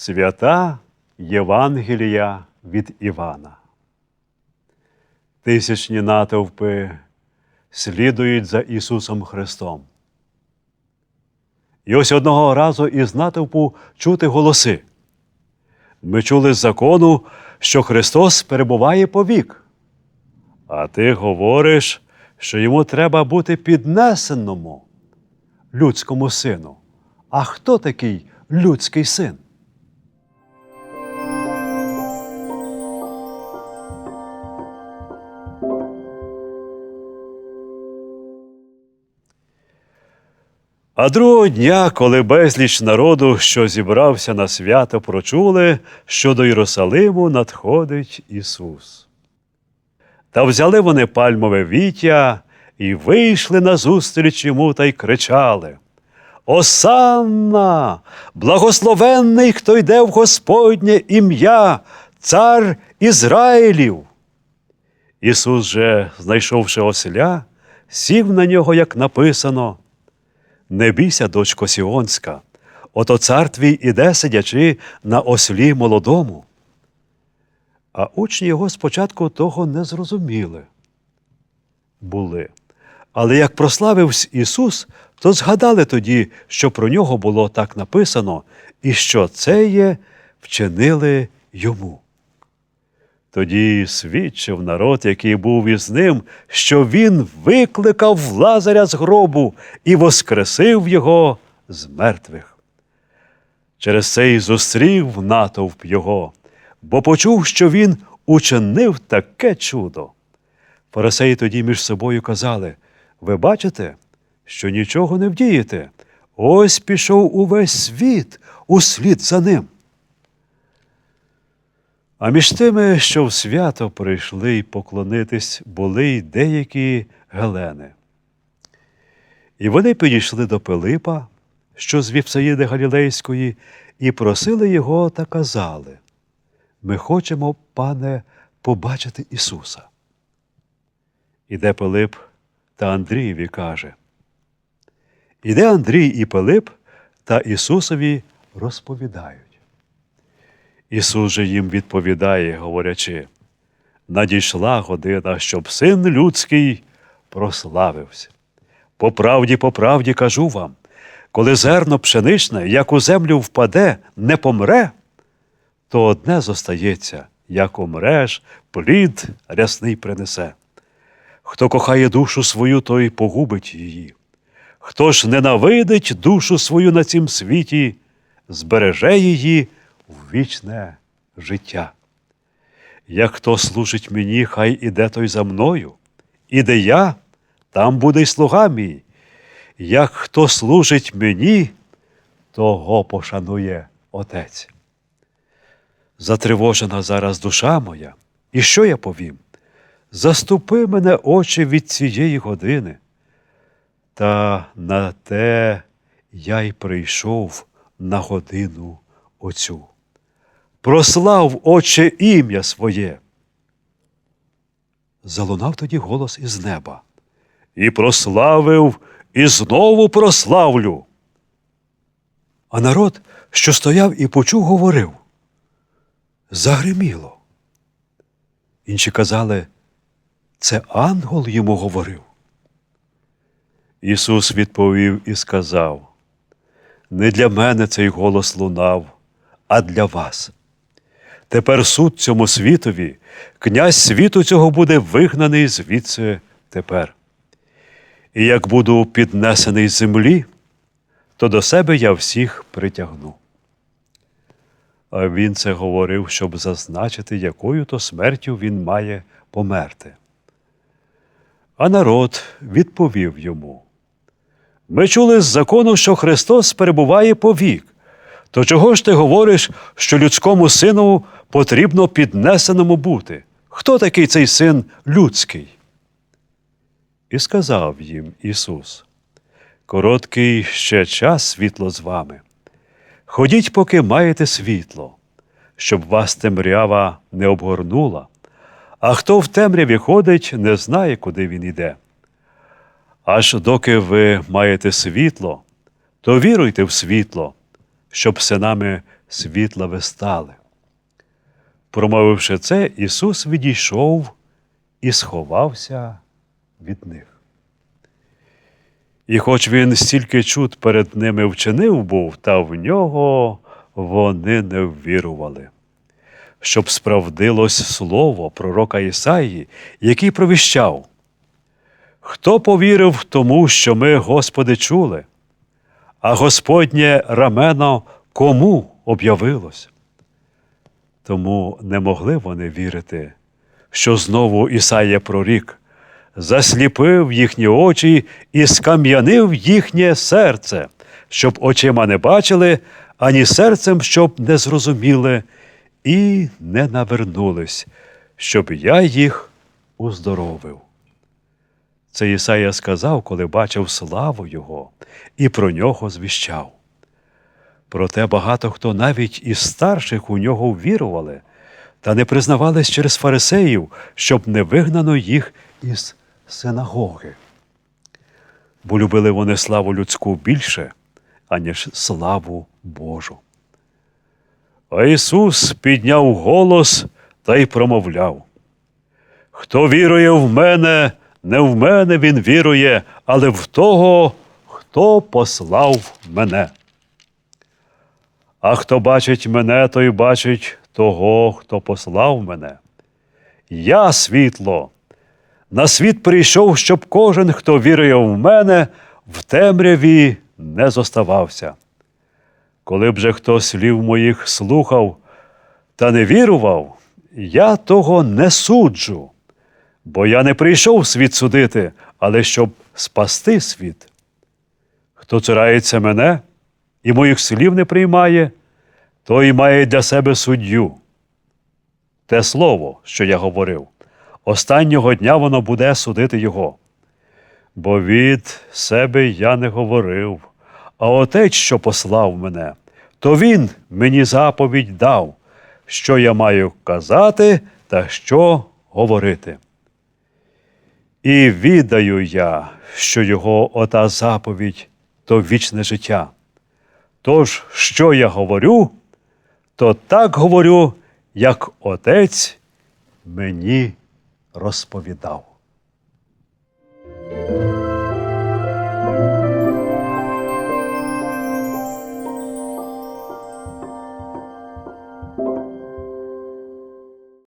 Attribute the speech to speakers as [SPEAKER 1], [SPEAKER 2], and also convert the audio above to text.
[SPEAKER 1] Свята Євангелія від Івана. Тисячні натовпи слідують за Ісусом Христом. І ось одного разу із натовпу чути голоси. Ми чули з закону, що Христос перебуває повік. А ти говориш, що йому треба бути піднесеному людському сину. А хто такий людський син? А другого дня, коли безліч народу, що зібрався на свято, прочули, що до Єрусалиму надходить Ісус. Та взяли вони пальмове віття і вийшли назустріч йому та й кричали. Осанна, благословенний, хто йде в Господнє ім'я, цар Ізраїлів. Ісус же, знайшовши осля, сів на нього, як написано. Не бійся, дочко Сіонська, ото цар твій іде, сидячи на ослі молодому. А учні його спочатку того не зрозуміли. Були. Але як прославився Ісус, то згадали тоді, що про нього було так написано, і що це є вчинили йому. Тоді свідчив народ, який був із ним, що він викликав Лазаря з гробу і воскресив його з мертвих. Через це й зустрів натовп його, бо почув, що він учинив таке чудо. Фарисеї тоді між собою казали: Ви бачите, що нічого не вдієте. Ось пішов увесь світ услід за ним. А між тими, що в свято прийшли й поклонитись, були й деякі гелени. І вони підійшли до Пилипа, що з Віпсаїди Галілейської, і просили його та казали: Ми хочемо, пане, побачити Ісуса. Іде Пилип та Андрієві каже. Іде Андрій і Пилип та Ісусові розповідають. Ісус же їм відповідає, говорячи, надійшла година, щоб син людський прославився. По правді, по правді кажу вам, коли зерно пшеничне, як у землю впаде, не помре, то одне зостається, як умреш, плід рясний принесе. Хто кохає душу свою, той погубить її. Хто ж ненавидить душу свою на цім світі, збереже її в вічне життя. Як хто служить мені, хай іде той за мною, і де я, там буде й слуга мій. Як хто служить мені, того пошанує Отець. Затривожена зараз душа моя, і що я повім? Заступи мене, Отче, від цієї години. Та на те я й прийшов на годину оцю. Прослав, Отче, ім'я своє. Залунав тоді голос із неба. І прославив, і знову прославлю. А народ, що стояв і почув, говорив. Загриміло. Інші казали, це ангел йому говорив. Ісус відповів і сказав: Не для мене цей голос лунав, а для вас. Тепер суд цьому світові, князь світу цього буде вигнаний звідси тепер. І як буду піднесений з землі, то до себе я всіх притягну. А він це говорив, щоб зазначити, якою то смертю він має померти. А народ відповів йому. Ми чули з закону, що Христос перебуває повік. То чого ж ти говориш, що людському сину потрібно піднесеному бути? Хто такий цей син людський? І сказав їм Ісус: Короткий ще час світло з вами. Ходіть, поки маєте світло, щоб вас темрява не обгорнула, а хто в темряві ходить, не знає, куди він іде. Аж доки ви маєте світло, то віруйте в світло, щоб синами світла ви стали. Промовивши це, Ісус відійшов і сховався від них. І хоч він стільки чуд перед ними вчинив був, та в нього вони не ввірували. Щоб справдилось слово пророка Ісаї, який провіщав. Хто повірив тому, що ми, Господи, чули, а Господнє рамено кому об'явилось? Тому не могли вони вірити, що знову Ісая прорік засліпив їхні очі і скам'янив їхнє серце, щоб очима не бачили, ані серцем, щоб не зрозуміли, і не навернулись, щоб я їх уздоровив. Це Ісая сказав, коли бачив славу Його і про нього звіщав. Проте багато хто навіть із старших у нього ввірували, та не признавались через фарисеїв, щоб не вигнано їх із синагоги. Бо любили вони славу людську більше, аніж славу Божу. А Ісус підняв голос та й промовляв. Хто вірує в мене, не в мене він вірує, але в того, хто послав мене. А хто бачить мене, той бачить того, хто послав мене. Я світло. На світ прийшов, щоб кожен, хто вірує в мене, в темряві не зоставався. Коли б же хто слів моїх слухав та не вірував, я того не суджу, бо я не прийшов світ судити, але щоб спасти світ. Хто цурається мене і моїх слів не приймає, той має для себе суддю. Те слово, що я говорив, останнього дня воно буде судити його. Бо від себе я не говорив, а отець, що послав мене, то він мені заповідь дав, що я маю казати та що говорити. І відаю я, що його ота заповідь то вічне життя. Тож, що я говорю, то так говорю, як отець мені розповідав.